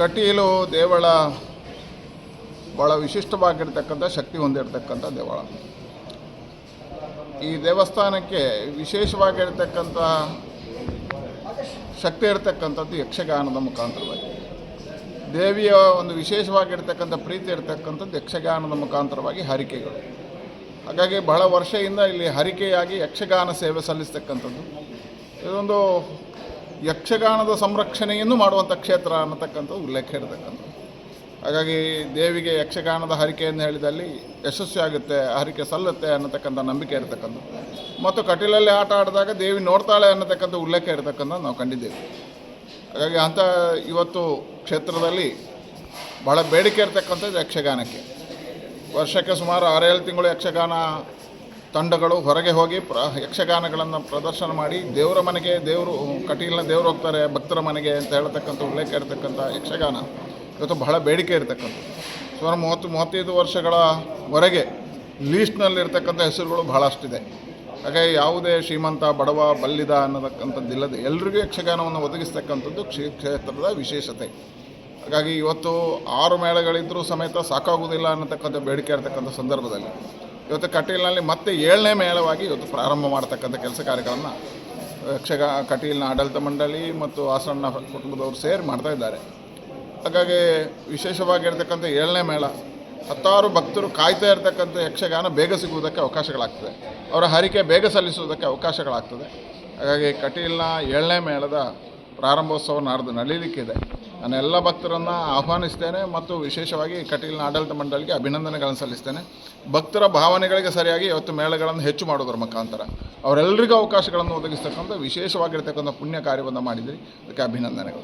ಕಟೀಲು ದೇವಳ ಭಾಳ ವಿಶಿಷ್ಟವಾಗಿರ್ತಕ್ಕಂಥ ಶಕ್ತಿ ಹೊಂದಿರತಕ್ಕಂಥ ದೇವಳ. ಈ ದೇವಸ್ಥಾನಕ್ಕೆ ವಿಶೇಷವಾಗಿರ್ತಕ್ಕಂಥ ಶಕ್ತಿ ಇರತಕ್ಕಂಥದ್ದು ಯಕ್ಷಗಾನದ ಮುಖಾಂತರವಾಗಿ. ದೇವಿಯ ಒಂದು ವಿಶೇಷವಾಗಿರ್ತಕ್ಕಂಥ ಪ್ರೀತಿ ಇರತಕ್ಕಂಥದ್ದು ಯಕ್ಷಗಾನದ ಮುಖಾಂತರವಾಗಿ ಹರಿಕೆಗಳು. ಹಾಗಾಗಿ ಬಹಳ ವರ್ಷದಿಂದ ಇಲ್ಲಿ ಹರಿಕೆಯಾಗಿ ಯಕ್ಷಗಾನ ಸೇವೆ ಸಲ್ಲಿಸ್ತಕ್ಕಂಥದ್ದು. ಇದೊಂದು ಯಕ್ಷಗಾನದ ಸಂರಕ್ಷಣೆಯನ್ನು ಮಾಡುವಂಥ ಕ್ಷೇತ್ರ ಅನ್ನತಕ್ಕಂಥದ್ದು ಉಲ್ಲೇಖ ಇರತಕ್ಕಂಥದ್ದು. ಹಾಗಾಗಿ ದೇವಿಗೆ ಯಕ್ಷಗಾನದ ಹರಿಕೆಯನ್ನು ಹೇಳಿದಲ್ಲಿ ಯಶಸ್ವಿ ಆಗುತ್ತೆ, ಹರಿಕೆ ಸಲ್ಲುತ್ತೆ ಅನ್ನತಕ್ಕಂಥ ನಂಬಿಕೆ ಇರತಕ್ಕಂಥದ್ದು. ಮತ್ತು ಕಟೀಲಲ್ಲಿ ಆಟ ಆಡಿದಾಗ ದೇವಿ ನೋಡ್ತಾಳೆ ಅನ್ನತಕ್ಕಂಥ ಉಲ್ಲೇಖ ಇರತಕ್ಕಂಥ ನಾವು ಕಂಡಿದ್ದೇವೆ. ಹಾಗಾಗಿ ಅಂಥ ಇವತ್ತು ಕ್ಷೇತ್ರದಲ್ಲಿ ಭಾಳ ಬೇಡಿಕೆ ಇರತಕ್ಕಂಥದ್ದು ಯಕ್ಷಗಾನಕ್ಕೆ. ವರ್ಷಕ್ಕೆ ಸುಮಾರು ಆರೇಳು ತಿಂಗಳು ಯಕ್ಷಗಾನ ತಂಡಗಳು ಹೊರಗೆ ಹೋಗಿ ಪ್ರ ಯಕ್ಷಗಾನಗಳನ್ನು ಪ್ರದರ್ಶನ ಮಾಡಿ ದೇವರ ಮನೆಗೆ ದೇವರು ಕಟೀಲಿನ ದೇವರು ಹೋಗ್ತಾರೆ, ಭಕ್ತರ ಮನೆಗೆ ಅಂತ ಹೇಳ್ತಕ್ಕಂಥ ಉಲ್ಲೇಖ ಇರತಕ್ಕಂಥ ಯಕ್ಷಗಾನ ಇವತ್ತು ಬಹಳ ಬೇಡಿಕೆ ಇರತಕ್ಕಂಥದ್ದು. ಸುಮಾರು ಮೂವತ್ತು, ಮೂವತ್ತೈದು ವರ್ಷಗಳವರೆಗೆ ಲೀಸ್ಟ್ನಲ್ಲಿರ್ತಕ್ಕಂಥ ಹೆಸರುಗಳು ಬಹಳಷ್ಟಿದೆ. ಹಾಗಾಗಿ ಯಾವುದೇ ಶ್ರೀಮಂತ, ಬಡವ, ಬಲ್ಲಿದ ಅನ್ನತಕ್ಕಂಥದ್ದಿಲ್ಲದೆ ಎಲ್ರಿಗೂ ಯಕ್ಷಗಾನವನ್ನು ಒದಗಿಸ್ತಕ್ಕಂಥದ್ದು ಕ್ಷೇ ಕ್ಷೇತ್ರದ ವಿಶೇಷತೆ. ಹಾಗಾಗಿ ಇವತ್ತು ಆರು ಮೇಳಗಳಿದ್ದರೂ ಸಮೇತ ಸಾಕಾಗುವುದಿಲ್ಲ ಅನ್ನತಕ್ಕಂಥ ಬೇಡಿಕೆ ಇರತಕ್ಕಂಥ ಸಂದರ್ಭದಲ್ಲಿ. ಇವತ್ತು ಕಟೀಲಿನಲ್ಲಿ ಮತ್ತೆ ಏಳನೇ ಮೇಳವಾಗಿ ಇವತ್ತು ಪ್ರಾರಂಭ ಮಾಡ್ತಕ್ಕಂಥ ಕೆಲಸ ಕಾರ್ಯಗಳನ್ನು ಯಕ್ಷಗ, ಕಟೀಲಿನ ಆಡಳಿತ ಮಂಡಳಿ ಮತ್ತು ಆಸಣ್ಣ ಕುಟುಂಬದವರು ಸೇರಿ ಮಾಡ್ತಾ ಇದ್ದಾರೆ. ಹಾಗಾಗಿ ವಿಶೇಷವಾಗಿರ್ತಕ್ಕಂಥ ಏಳನೇ ಮೇಳ, ಹತ್ತಾರು ಭಕ್ತರು ಕಾಯ್ತಾ ಇರತಕ್ಕಂಥ ಯಕ್ಷಗಾನ ಬೇಗ ಸಿಗುವುದಕ್ಕೆ ಅವಕಾಶಗಳಾಗ್ತದೆ. ಅವರ ಹರಿಕೆ ಬೇಗ ಸಲ್ಲಿಸುವುದಕ್ಕೆ ಅವಕಾಶಗಳಾಗ್ತದೆ. ಹಾಗಾಗಿ ಕಟೀಲಿನ ಏಳನೇ ಮೇಳದ ಪ್ರಾರಂಭೋತ್ಸವ ನಾಡ್ದು ನಡೀಲಿಕ್ಕಿದೆ. ನಾನು ಎಲ್ಲ ಭಕ್ತರನ್ನು ಆಹ್ವಾನಿಸ್ತೇನೆ ಮತ್ತು ವಿಶೇಷವಾಗಿ ಕಟೀಲಿನ ಆಡಳಿತ ಮಂಡಳಿಗೆ ಅಭಿನಂದನೆಗಳನ್ನು ಸಲ್ಲಿಸ್ತೇನೆ. ಭಕ್ತರ ಭಾವನೆಗಳಿಗೆ ಸರಿಯಾಗಿ ಇವತ್ತು ಮೇಳಗಳನ್ನು ಹೆಚ್ಚು ಮಾಡೋದ್ರ ಮುಖಾಂತರ ಅವರೆಲ್ಲರಿಗೂ ಅವಕಾಶಗಳನ್ನು ಒದಗಿಸ್ತಕ್ಕಂಥ ವಿಶೇಷವಾಗಿರ್ತಕ್ಕಂಥ ಪುಣ್ಯ ಕಾರ್ಯವನ್ನು ಮಾಡಿದ್ರಿ ಅದಕ್ಕೆ ಅಭಿನಂದನೆಗಳು.